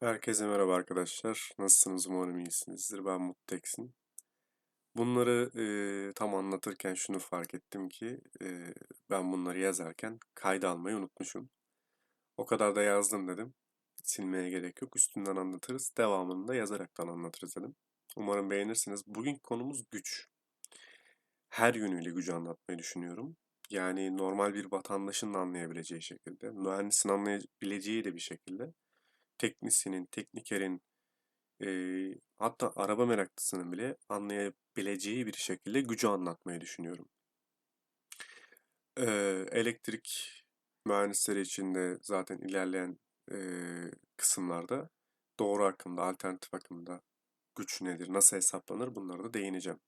Herkese merhaba arkadaşlar. Nasılsınız? Umarım iyisinizdir. Ben Mutteksin. Bunları e, tam anlatırken şunu fark ettim ki e, ben bunları yazarken kayda almayı unutmuşum. O kadar da yazdım dedim. Silmeye gerek yok. Üstünden anlatırız. Devamını da yazaraktan anlatırız dedim. Umarım beğenirsiniz. Bugün konumuz güç. Her yönüyle gücü anlatmayı düşünüyorum. Yani normal bir vatandaşın da anlayabileceği şekilde, mühendisin anlayabileceği de bir şekilde, teknisyenin, teknikerin, Eee, hatta araba meraklısının bile anlayabileceği bir şekilde gücü anlatmayı düşünüyorum. Eee, elektrik mühendisleri için de zaten ilerleyen eee, kısımlarda doğru akımda, alternatif akımda güç nedir, nasıl hesaplanır bunlara da değineceğim.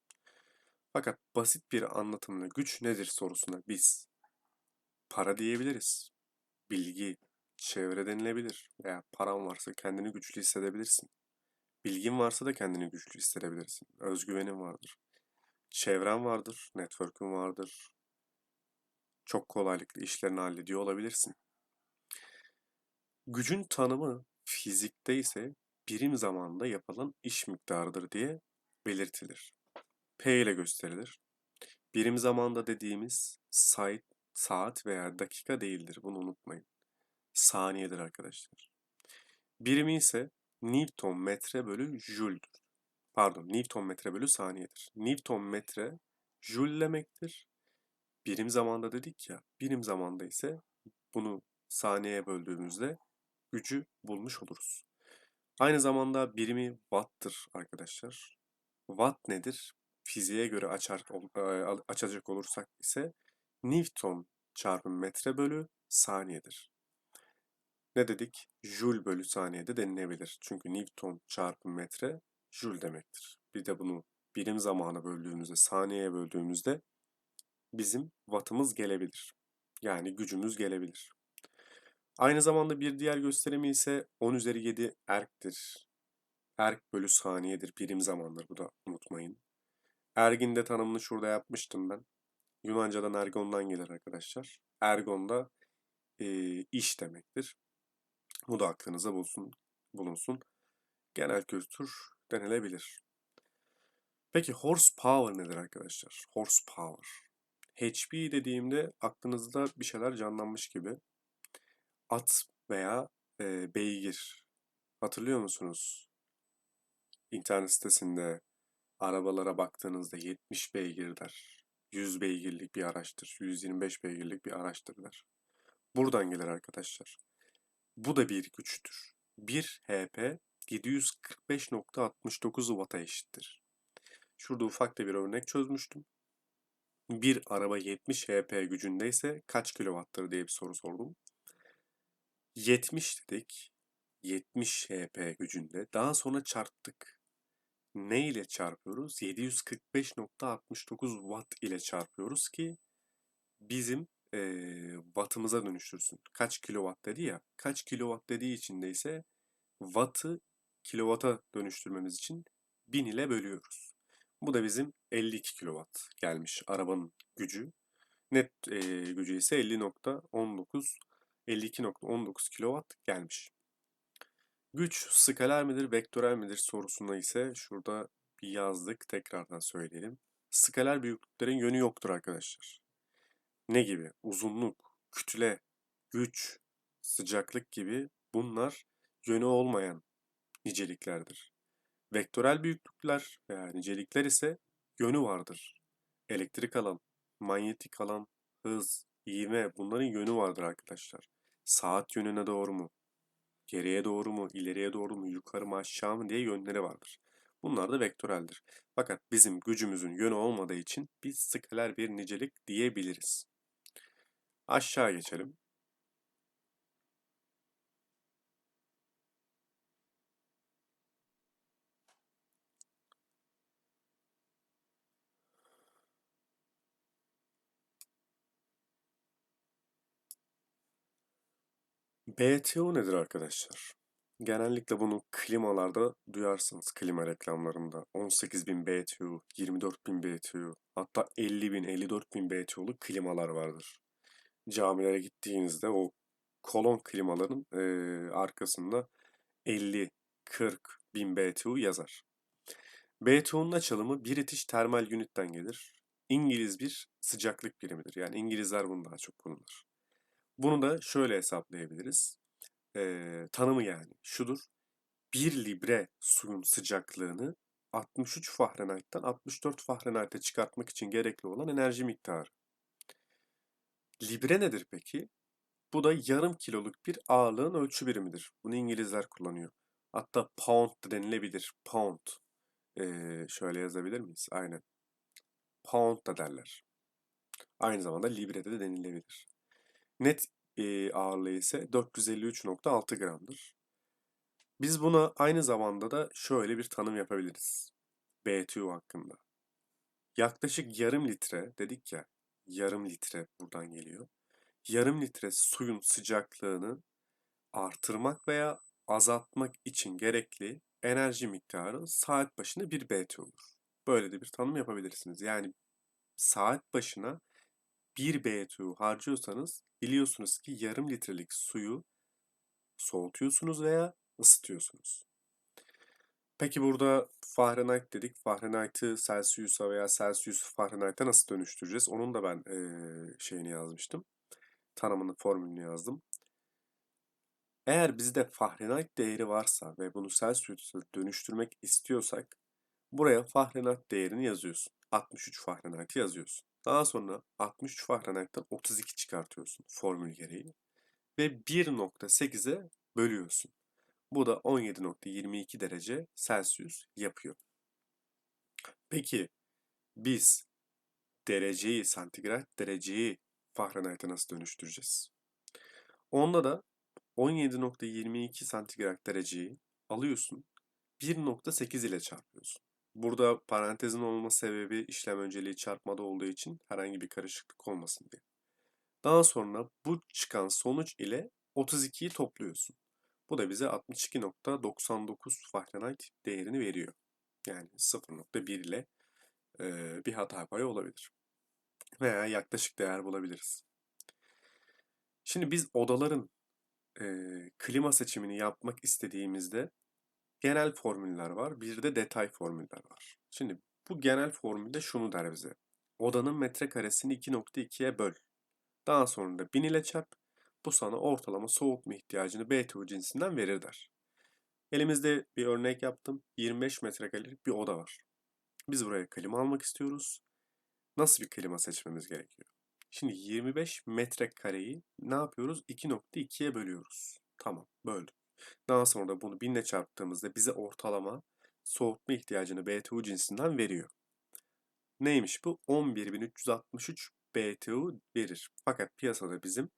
Fakat basit bir anlatımla güç nedir sorusuna biz para diyebiliriz. Bilgi, çevre denilebilir veya paran varsa kendini güçlü hissedebilirsin. Bilgin varsa da kendini güçlü hissedebilirsin. Özgüvenin vardır. Çevren vardır, network'ün vardır. Çok kolaylıkla işlerini hallediyor olabilirsin. Gücün tanımı fizikte ise birim zamanda yapılan iş miktarıdır diye belirtilir. P ile gösterilir. Birim zamanda dediğimiz saat, saat veya dakika değildir. Bunu unutmayın. Saniyedir arkadaşlar. Birimi ise Newton metre bölü Joule'dur. Pardon, Newton metre bölü saniyedir. Newton metre Joule demektir. Birim zamanda dedik ya, birim zamanda ise bunu saniyeye böldüğümüzde gücü bulmuş oluruz. Aynı zamanda birimi watt'tır arkadaşlar. Watt nedir? Fiziğe göre açar, e, açacak olursak ise Newton çarpı metre bölü saniyedir. Ne dedik? Joule bölü saniyede denilebilir. Çünkü Newton çarpı metre Joule demektir. Bir de bunu birim zamanı böldüğümüzde, saniyeye böldüğümüzde bizim wattımız gelebilir. Yani gücümüz gelebilir. Aynı zamanda bir diğer gösterimi ise 10 üzeri 7 erktir. Erk bölü saniyedir. Birim zamandır. Bu da unutmayın. Ergin de tanımını şurada yapmıştım ben. Yunanca'dan ergondan gelir arkadaşlar. Ergon da e, iş demektir. Bu da aklınıza bulsun, bulunsun. Genel kültür denilebilir. Peki horsepower nedir arkadaşlar? Horsepower. HP dediğimde aklınızda bir şeyler canlanmış gibi. At veya e, beygir. Hatırlıyor musunuz? İnternet sitesinde arabalara baktığınızda 70 beygir der. 100 beygirlik bir araçtır. 125 beygirlik bir araçtır der. Buradan gelir arkadaşlar. Bu da bir güçtür. 1 HP 745.69 Watt'a eşittir. Şurada ufak da bir örnek çözmüştüm. Bir araba 70 HP gücündeyse kaç kilowattır diye bir soru sordum. 70 dedik. 70 HP gücünde. Daha sonra çarptık. Ne ile çarpıyoruz? 745.69 Watt ile çarpıyoruz ki bizim e, wattımıza dönüştürsün. Kaç kilowatt dedi ya. Kaç kilowatt dediği için de ise wattı kilowata dönüştürmemiz için 1000 ile bölüyoruz. Bu da bizim 52 kilowatt gelmiş arabanın gücü. Net e, gücü ise 50.19 52.19 kilowatt gelmiş. Güç skaler midir, vektörel midir sorusuna ise şurada bir yazdık. Tekrardan söyleyelim. Skaler büyüklüklerin yönü yoktur arkadaşlar. Ne gibi? Uzunluk, kütle, güç, sıcaklık gibi bunlar yönü olmayan niceliklerdir. Vektörel büyüklükler veya nicelikler ise yönü vardır. Elektrik alan, manyetik alan, hız, ivme bunların yönü vardır arkadaşlar. Saat yönüne doğru mu? Geriye doğru mu? ileriye doğru mu? Yukarı mı aşağı mı diye yönleri vardır. Bunlar da vektöreldir. Fakat bizim gücümüzün yönü olmadığı için biz skaler bir nicelik diyebiliriz. Aşağı geçelim. BTO nedir arkadaşlar? Genellikle bunu klimalarda duyarsınız klima reklamlarında. 18.000 BTU, 24.000 BTU, hatta 50.000, 54.000 BTU'lu klimalar vardır. Camilere gittiğinizde o kolon klimaların e, arkasında 50, 40 bin BTU yazar. BTU'nun açılımı British Thermal Unit'ten gelir. İngiliz bir sıcaklık birimidir. Yani İngilizler bunu daha çok kullanır. Bunu da şöyle hesaplayabiliriz. Ee, tanımı yani şudur. 1 libre suyun sıcaklığını 63 Fahrenheit'ten 64 Fahrenheit'e çıkartmak için gerekli olan enerji miktarı. Libre nedir peki? Bu da yarım kiloluk bir ağırlığın ölçü birimidir. Bunu İngilizler kullanıyor. Hatta pound da denilebilir. Pound. Ee, şöyle yazabilir miyiz? Aynen. Pound da derler. Aynı zamanda librede de denilebilir. Net e, ağırlığı ise 453.6 gramdır. Biz buna aynı zamanda da şöyle bir tanım yapabiliriz. BTU hakkında. Yaklaşık yarım litre dedik ya, yarım litre buradan geliyor. Yarım litre suyun sıcaklığını artırmak veya azaltmak için gerekli enerji miktarı saat başına 1 BTU olur. Böyle de bir tanım yapabilirsiniz. Yani saat başına 1 BTU harcıyorsanız biliyorsunuz ki yarım litrelik suyu soğutuyorsunuz veya ısıtıyorsunuz. Peki burada Fahrenheit dedik. Fahrenheit'ı Celsius'a veya Celsius'u Fahrenheit'e nasıl dönüştüreceğiz? Onun da ben ee, şeyini yazmıştım. Tanımını, formülünü yazdım. Eğer bizde Fahrenheit değeri varsa ve bunu Celsius'a dönüştürmek istiyorsak buraya Fahrenheit değerini yazıyorsun. 63 Fahrenheit'i yazıyorsun. Daha sonra 63 Fahrenheit'ten 32 çıkartıyorsun formül gereği. Ve 1.8'e bölüyorsun. Bu da 17.22 derece Celsius yapıyor. Peki biz dereceyi, santigrat dereceyi Fahrenheit'e nasıl dönüştüreceğiz? Onda da 17.22 santigrat dereceyi alıyorsun, 1.8 ile çarpıyorsun. Burada parantezin olma sebebi işlem önceliği çarpmada olduğu için herhangi bir karışıklık olmasın diye. Daha sonra bu çıkan sonuç ile 32'yi topluyorsun. Bu da bize 62.99 Fahrenheit değerini veriyor. Yani 0.1 ile e, bir hata payı olabilir. Veya yaklaşık değer bulabiliriz. Şimdi biz odaların e, klima seçimini yapmak istediğimizde genel formüller var. Bir de detay formüller var. Şimdi bu genel formülde şunu der bize. Odanın metrekaresini 2.2'ye böl. Daha sonra da 1000 ile çarp. Bu sana ortalama soğutma ihtiyacını BTU cinsinden verir der. Elimizde bir örnek yaptım. 25 metrekarelik bir oda var. Biz buraya klima almak istiyoruz. Nasıl bir klima seçmemiz gerekiyor? Şimdi 25 metrekareyi ne yapıyoruz? 2.2'ye bölüyoruz. Tamam, böldüm. Daha sonra da bunu 1000 ile çarptığımızda bize ortalama soğutma ihtiyacını BTU cinsinden veriyor. Neymiş bu? 11.363 BTU verir. Fakat piyasada bizim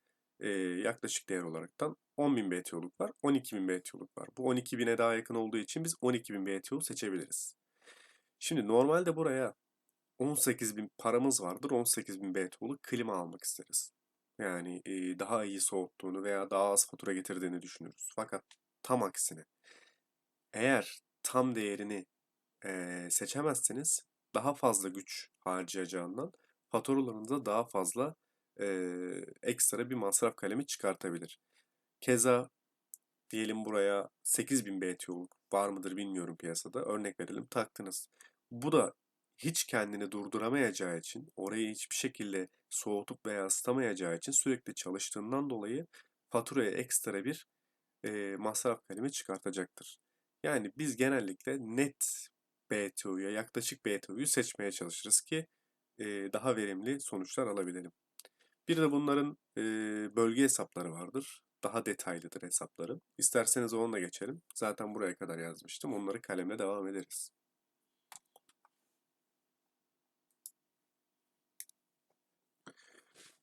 yaklaşık değer olaraktan 10.000 BTU'luk var, 12.000 BTU'luk var. Bu 12.000'e daha yakın olduğu için biz 12.000 BTU seçebiliriz. Şimdi normalde buraya 18.000 paramız vardır, 18.000 BTU'luk klima almak isteriz. Yani daha iyi soğuttuğunu veya daha az fatura getirdiğini düşünürüz. Fakat tam aksine eğer tam değerini seçemezseniz daha fazla güç harcayacağından faturalarınıza daha fazla e, ekstra bir masraf kalemi çıkartabilir. Keza diyelim buraya 8000 BTU var mıdır bilmiyorum piyasada. Örnek verelim taktınız. Bu da hiç kendini durduramayacağı için, orayı hiçbir şekilde soğutup veya ısıtamayacağı için sürekli çalıştığından dolayı faturaya ekstra bir e, masraf kalemi çıkartacaktır. Yani biz genellikle net BTU'ya, yaklaşık BTU'yu seçmeye çalışırız ki e, daha verimli sonuçlar alabilelim. Bir de bunların e, bölge hesapları vardır. Daha detaylıdır hesapları. İsterseniz onunla geçelim. Zaten buraya kadar yazmıştım. Onları kalemle devam ederiz.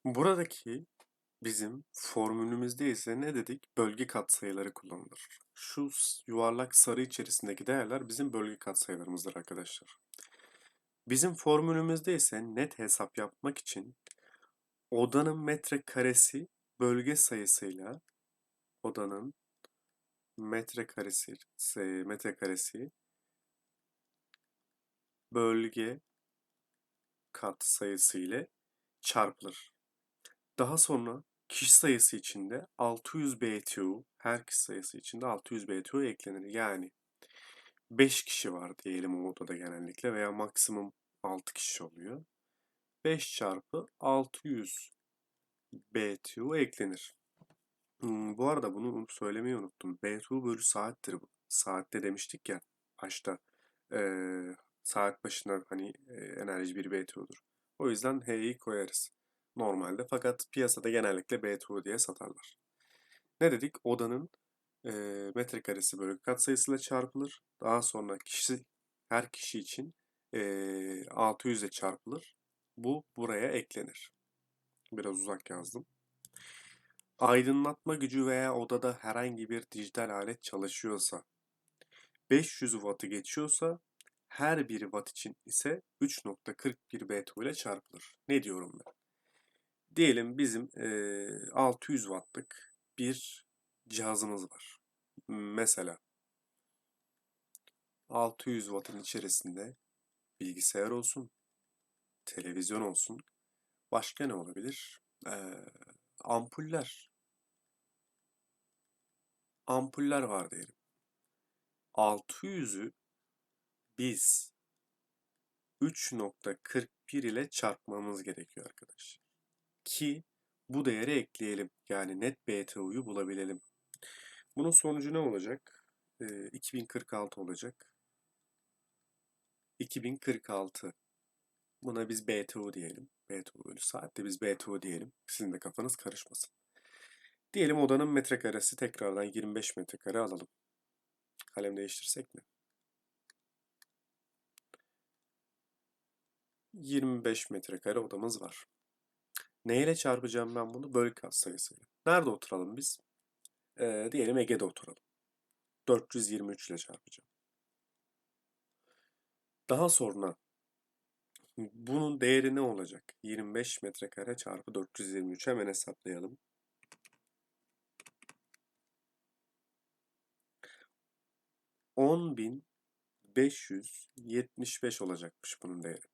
Buradaki bizim formülümüzde ise ne dedik? Bölge katsayıları kullanılır. Şu yuvarlak sarı içerisindeki değerler bizim bölge katsayılarımızdır arkadaşlar. Bizim formülümüzde ise net hesap yapmak için odanın metrekaresi bölge sayısıyla odanın metrekaresi metrekaresi bölge kat sayısı ile çarpılır. Daha sonra kişi sayısı içinde 600 BTU, her kişi sayısı içinde 600 BTU eklenir. Yani 5 kişi var diyelim o odada genellikle veya maksimum 6 kişi oluyor. 5 çarpı 600 BTU eklenir. Hmm, bu arada bunu söylemeyi unuttum. BTU bölü saattir bu. Saatte demiştik ya başta. Ee, saat başına hani e, enerji 1 BTU'dur. O yüzden H'yi koyarız normalde. Fakat piyasada genellikle BTU diye satarlar. Ne dedik? Odanın e, metrekaresi bölü katsayısıyla çarpılır. Daha sonra kişi her kişi için e, 600 ile çarpılır. Bu buraya eklenir. Biraz uzak yazdım. Aydınlatma gücü veya odada herhangi bir dijital alet çalışıyorsa 500 wattı geçiyorsa her bir watt için ise 3.41 BTU ile çarpılır. Ne diyorum ben? Diyelim bizim e, 600 wattlık bir cihazımız var. Mesela 600 wattın içerisinde bilgisayar olsun, televizyon olsun, başka ne olabilir? Ee, ampuller. Ampuller var diyelim. 600'ü biz 3.41 ile çarpmamız gerekiyor arkadaşlar. Ki bu değeri ekleyelim. Yani net BTU'yu bulabilelim. Bunun sonucu ne olacak? Ee, 2046 olacak. 2046. Buna biz BTU diyelim. BTU bölü saatte biz BTU diyelim. Sizin de kafanız karışmasın. Diyelim odanın metrekaresi tekrardan 25 metrekare alalım. Kalem değiştirsek mi? 25 metrekare odamız var. Neyle çarpacağım ben bunu? Bölü katsayısıyla. Nerede oturalım biz? Ee, diyelim Ege'de oturalım. 423 ile çarpacağım. Daha sonra bunun değeri ne olacak? 25 metrekare çarpı 423 hemen hesaplayalım. On bin 575 olacakmış bunun değeri.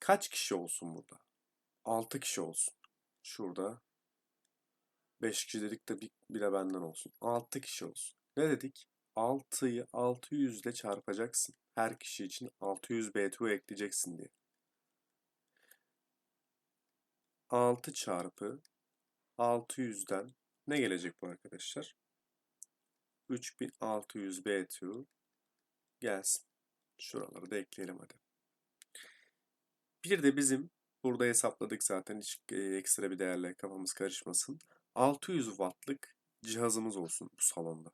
Kaç kişi olsun burada? 6 kişi olsun. Şurada 5 kişi dedik de bir, bir de benden olsun. 6 kişi olsun. Ne dedik? 6'yı 600 ile çarpacaksın. Her kişi için 600 BTU ekleyeceksin diye. 6 çarpı 600'den ne gelecek bu arkadaşlar? 3600 BTU gelsin. Şuraları da ekleyelim hadi. Bir de bizim burada hesapladık zaten hiç ekstra bir değerle kafamız karışmasın. 600 wattlık cihazımız olsun bu salonda.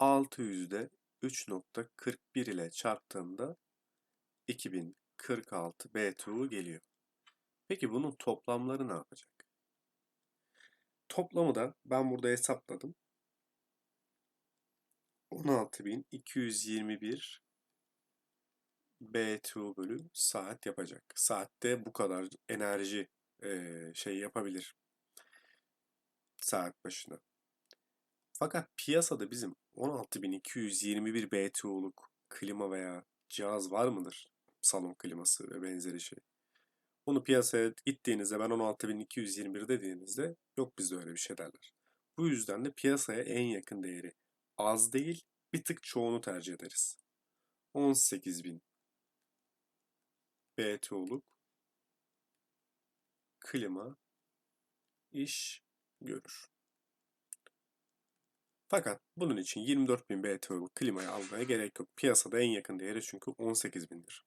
600'de 3.41 ile çarptığımda 2046 BTU geliyor. Peki bunun toplamları ne yapacak? Toplamı da ben burada hesapladım. 16.221 BTU bölü saat yapacak. Saatte bu kadar enerji e, şey yapabilir. Saat başına. Fakat piyasada bizim 16.221 BTU'luk klima veya cihaz var mıdır? Salon kliması ve benzeri şey. Onu piyasaya gittiğinizde ben 16.221 dediğinizde yok bizde öyle bir şey derler. Bu yüzden de piyasaya en yakın değeri az değil bir tık çoğunu tercih ederiz. 18.000 BTU'luk klima iş görür. Fakat bunun için 24.000 BTU'luk klimayı almaya gerek yok. Piyasada en yakın değeri çünkü 18.000'dir.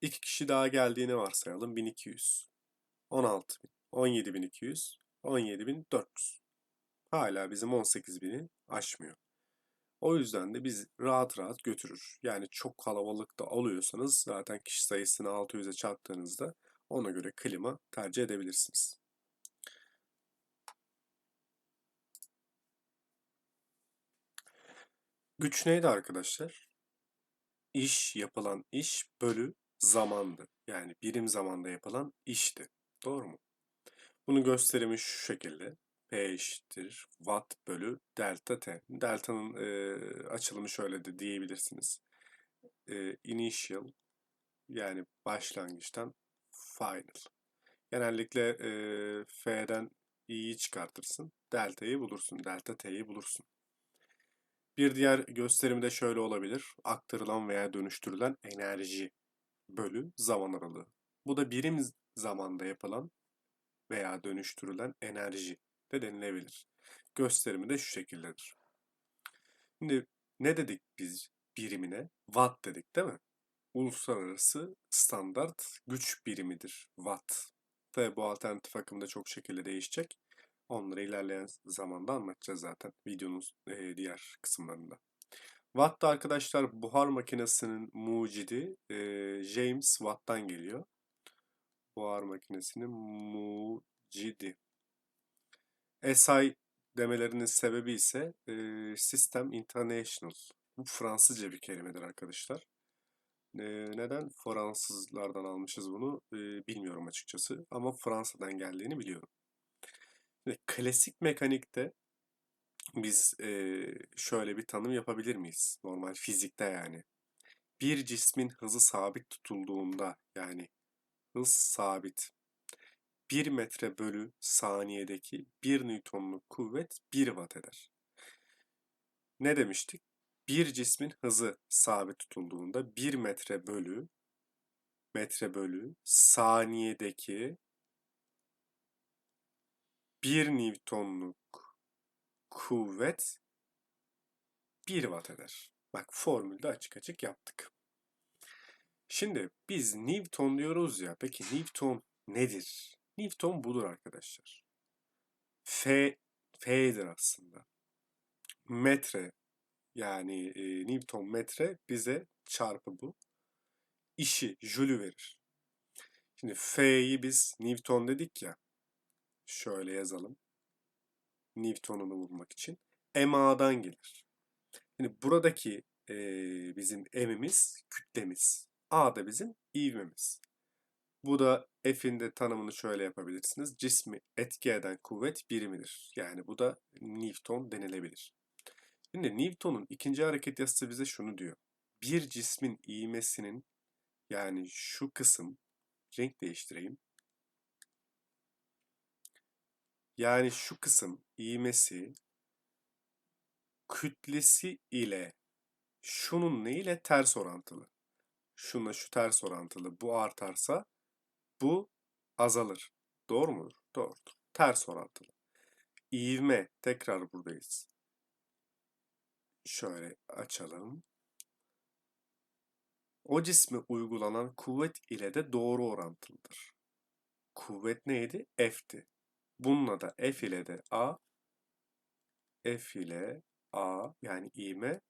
İki kişi daha geldiğini varsayalım. 1200, 16.000, 17.200, 17.400. Hala bizim 18.000'i aşmıyor. O yüzden de biz rahat rahat götürür. Yani çok kalabalık da alıyorsanız zaten kişi sayısını 600'e çarptığınızda ona göre klima tercih edebilirsiniz. Güç neydi arkadaşlar? İş, yapılan iş bölü zamandı. Yani birim zamanda yapılan işti. Doğru mu? Bunun gösterimi şu şekilde. P eşittir watt bölü delta T. Delta'nın e, açılımı şöyle de diyebilirsiniz. E, initial yani başlangıçtan final. Genellikle e, F'den i'yi çıkartırsın. Delta'yı bulursun. Delta T'yi bulursun. Bir diğer gösterimi de şöyle olabilir. Aktarılan veya dönüştürülen enerji bölü zaman aralığı. Bu da birim zamanda yapılan veya dönüştürülen enerji de denilebilir. Gösterimi de şu şekildedir. Şimdi ne dedik biz birimine? Watt dedik değil mi? Uluslararası standart güç birimidir Watt. Tabi bu alternatif akımda çok şekilde değişecek. Onları ilerleyen zamanda anlatacağız zaten videonun e, diğer kısımlarında. Watt da arkadaşlar buhar makinesinin mucidi e, James Watt'tan geliyor. Buhar makinesinin mucidi. SI demelerinin sebebi ise e, System International. Bu Fransızca bir kelimedir arkadaşlar. E, neden Fransızlardan almışız bunu e, bilmiyorum açıkçası. Ama Fransa'dan geldiğini biliyorum. Klasik mekanikte biz e, şöyle bir tanım yapabilir miyiz? Normal fizikte yani. Bir cismin hızı sabit tutulduğunda yani hız sabit 1 metre bölü saniyedeki 1 Newton'luk kuvvet 1 watt eder. Ne demiştik? Bir cismin hızı sabit tutulduğunda 1 metre bölü metre bölü saniyedeki 1 Newton'luk kuvvet 1 watt eder. Bak formülde açık açık yaptık. Şimdi biz Newton diyoruz ya. Peki Newton nedir? Newton budur arkadaşlar. F, F'dir aslında. Metre yani e, Newton metre bize çarpı bu. İşi, jülü verir. Şimdi F'yi biz Newton dedik ya. Şöyle yazalım. Newton'unu bulmak için. MA'dan gelir. Şimdi buradaki e, bizim M'imiz kütlemiz. A da bizim ivmemiz. Bu da F'in de tanımını şöyle yapabilirsiniz. Cismi etki eden kuvvet birimidir. Yani bu da Newton denilebilir. Şimdi Newton'un ikinci hareket yasası bize şunu diyor. Bir cismin ivmesinin yani şu kısım renk değiştireyim. Yani şu kısım ivmesi kütlesi ile şunun ne ile ters orantılı. Şunla şu ters orantılı. Bu artarsa bu azalır. Doğru mudur? Doğrudur. Ters orantılı. İvme. Tekrar buradayız. Şöyle açalım. O cisme uygulanan kuvvet ile de doğru orantılıdır. Kuvvet neydi? F'ti. Bununla da F ile de A, F ile A yani ivme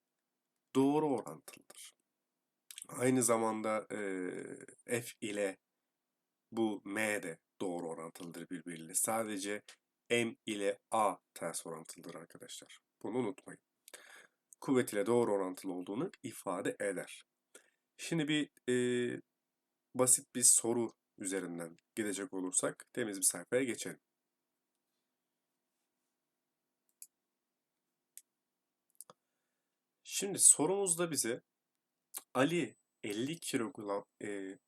doğru orantılıdır. Aynı zamanda e, F ile bu M de doğru orantılıdır birbiriyle. Sadece M ile A ters orantılıdır arkadaşlar. Bunu unutmayın. Kuvvet ile doğru orantılı olduğunu ifade eder. Şimdi bir e, basit bir soru üzerinden gidecek olursak temiz bir sayfaya geçelim. Şimdi sorumuzda bize Ali 50 kilogram e,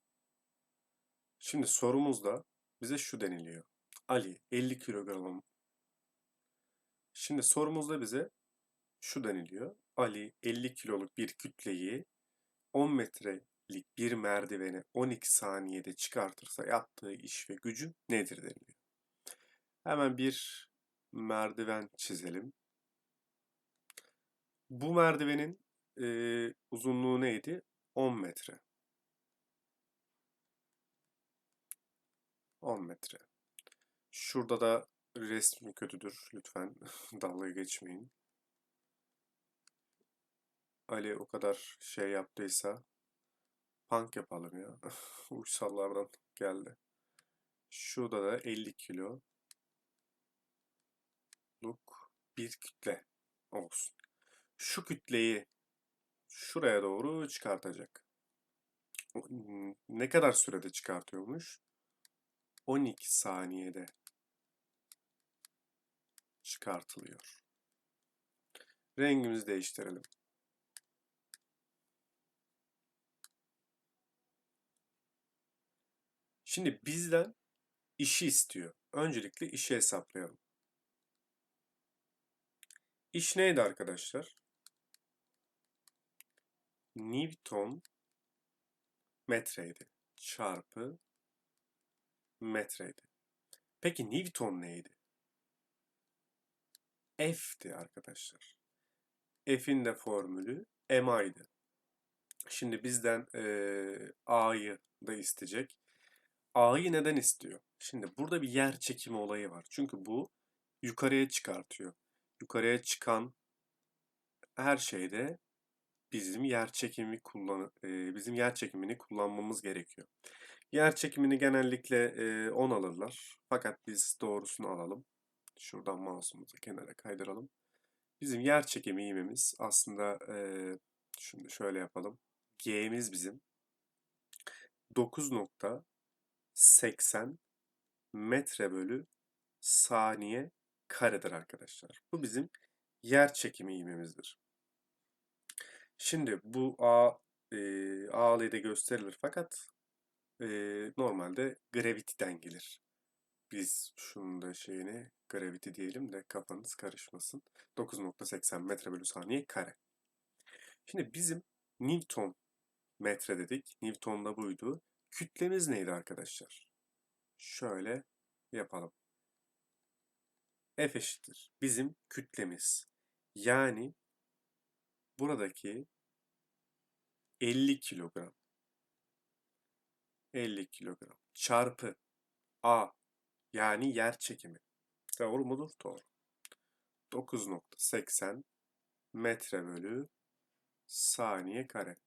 Şimdi sorumuzda bize şu deniliyor. Ali 50 kilogram. Şimdi sorumuzda bize şu deniliyor. Ali 50 kiloluk bir kütleyi 10 metrelik bir merdivene 12 saniyede çıkartırsa yaptığı iş ve gücü nedir deniliyor. Hemen bir merdiven çizelim. Bu merdivenin e, uzunluğu neydi? 10 metre. 10 metre. Şurada da resmi kötüdür. Lütfen dalga geçmeyin. Ali o kadar şey yaptıysa punk yapalım ya. Uysallardan geldi. Şurada da 50 kilo luk bir kütle olsun. Şu kütleyi şuraya doğru çıkartacak. Ne kadar sürede çıkartıyormuş? 12 saniyede çıkartılıyor. Rengimizi değiştirelim. Şimdi bizden işi istiyor. Öncelikle işi hesaplayalım. İş neydi arkadaşlar? Newton metreydi. Çarpı metreydi. Peki Newton neydi? F'ti arkadaşlar. F'in de formülü MI'di. Şimdi bizden e, A'yı da isteyecek. A'yı neden istiyor? Şimdi burada bir yer çekimi olayı var. Çünkü bu yukarıya çıkartıyor. Yukarıya çıkan her şeyde bizim yer çekimi kullan bizim yer çekimini kullanmamız gerekiyor. Yer çekimini genellikle e, 10 alırlar. Fakat biz doğrusunu alalım. Şuradan mouse'umuzu kenara kaydıralım. Bizim yer çekimi ivmemiz aslında e, şimdi şöyle yapalım. G'miz bizim 9.80 metre bölü saniye karedir arkadaşlar. Bu bizim yer çekimi ivmemizdir. Şimdi bu A e, A'lıyı da gösterilir fakat e, normalde gravity'den gelir. Biz şunun da şeyini gravity diyelim de kafanız karışmasın. 9.80 metre bölü saniye kare. Şimdi bizim Newton metre dedik. Newton da buydu. Kütlemiz neydi arkadaşlar? Şöyle yapalım. F eşittir. Bizim kütlemiz. Yani buradaki 50 kilogram 50 kilogram çarpı A yani yer çekimi. Doğru mudur? Doğru. 9.80 metre bölü saniye kare.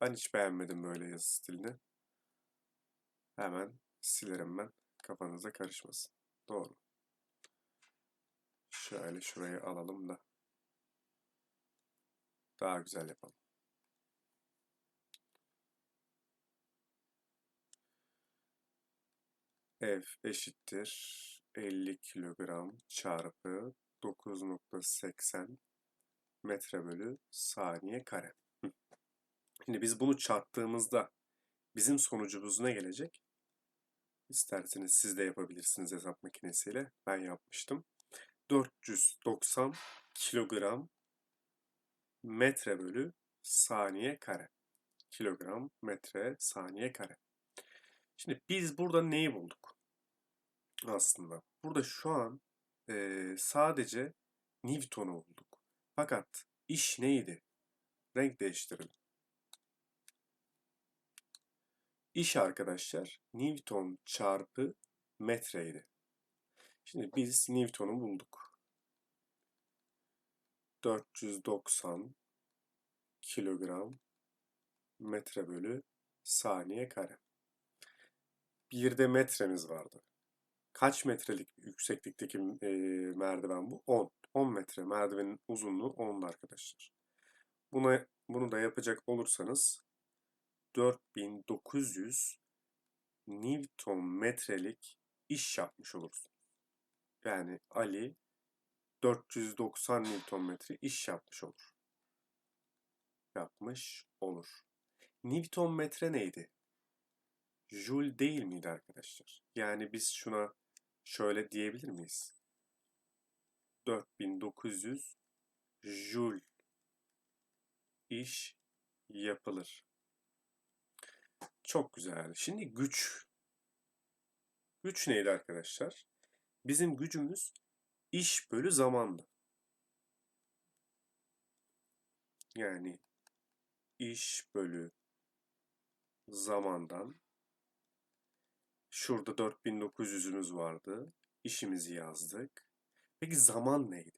Ben hiç beğenmedim böyle yazı stilini. Hemen silerim ben. Kafanıza karışmasın. Doğru. Şöyle şurayı alalım da daha güzel yapalım. F eşittir 50 kilogram çarpı 9.80 metre bölü saniye kare. Şimdi biz bunu çarptığımızda bizim sonucumuz ne gelecek? İsterseniz siz de yapabilirsiniz hesap makinesiyle. Ben yapmıştım. 490 kilogram metre bölü saniye kare. Kilogram metre saniye kare. Şimdi biz burada neyi bulduk? Aslında burada şu an e, sadece Newton'u bulduk. Fakat iş neydi? Renk değiştirelim. İş arkadaşlar Newton çarpı metreydi. Şimdi biz Newton'u bulduk. 490 kilogram metre bölü saniye kare. Bir de metremiz vardı. Kaç metrelik yükseklikteki e, merdiven bu? 10. 10 metre merdivenin uzunluğu 10 arkadaşlar. Buna, bunu da yapacak olursanız 4900 Newton metrelik iş yapmış olursunuz. Yani Ali 490 Newton metre iş yapmış olur. Yapmış olur. Newton metre neydi? Joule değil miydi arkadaşlar? Yani biz şuna şöyle diyebilir miyiz? 4900 Joule iş yapılır. Çok güzel. Şimdi güç. Güç neydi arkadaşlar? Bizim gücümüz iş bölü zamandı. Yani iş bölü zamandan şurada 4900'ümüz vardı. İşimizi yazdık. Peki zaman neydi?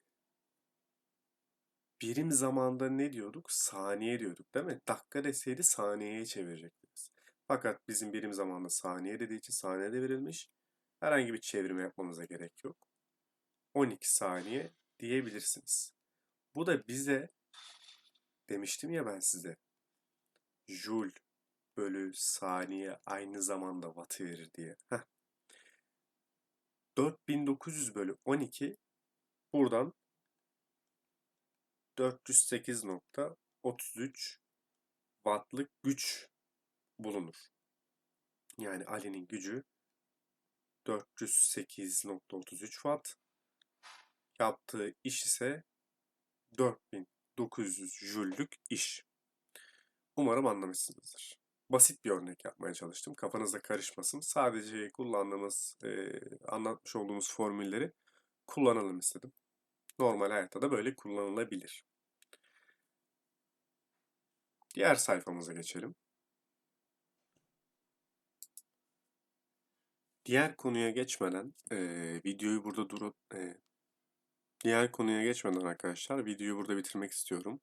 Birim zamanda ne diyorduk? Saniye diyorduk değil mi? Dakika deseydi saniyeye çevirecektiniz. Fakat bizim birim zamanda saniye dediği için saniyede verilmiş. Herhangi bir çevirme yapmanıza gerek yok. 12 saniye diyebilirsiniz. Bu da bize demiştim ya ben size. Joule bölü saniye aynı zamanda wattı verir diye. Heh. 4900 bölü 12 buradan 408.33 wattlık güç bulunur. Yani Ali'nin gücü 408.33 watt. Yaptığı iş ise 4900 jüllük iş. Umarım anlamışsınızdır. Basit bir örnek yapmaya çalıştım. Kafanızda karışmasın. Sadece kullandığımız, e, anlatmış olduğumuz formülleri kullanalım istedim. Normal hayatta da böyle kullanılabilir. Diğer sayfamıza geçelim. Diğer konuya geçmeden e, videoyu burada durup e, diğer konuya geçmeden arkadaşlar videoyu burada bitirmek istiyorum.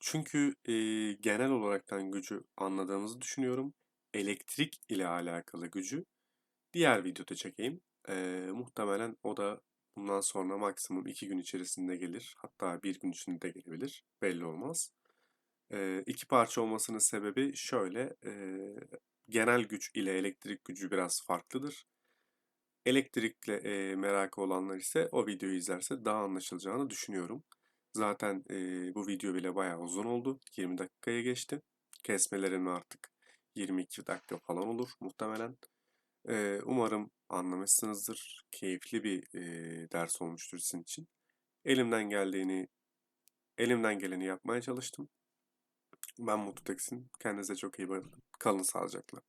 Çünkü e, genel olaraktan gücü anladığımızı düşünüyorum. Elektrik ile alakalı gücü diğer videoda çekeyim. E, muhtemelen o da bundan sonra maksimum iki gün içerisinde gelir. Hatta bir gün içinde de gelebilir. Belli olmaz. E, iki parça olmasının sebebi şöyle. E, genel güç ile elektrik gücü biraz farklıdır. Elektrikle e, merakı olanlar ise o videoyu izlerse daha anlaşılacağını düşünüyorum. Zaten e, bu video bile bayağı uzun oldu. 20 dakikaya geçti. Kesmelerim artık 22 dakika falan olur muhtemelen. E, umarım anlamışsınızdır. Keyifli bir e, ders olmuştur sizin için. Elimden geldiğini, elimden geleni yapmaya çalıştım. Ben Mutlu Teksin. Kendinize çok iyi bakın. Kalın sağlıcakla.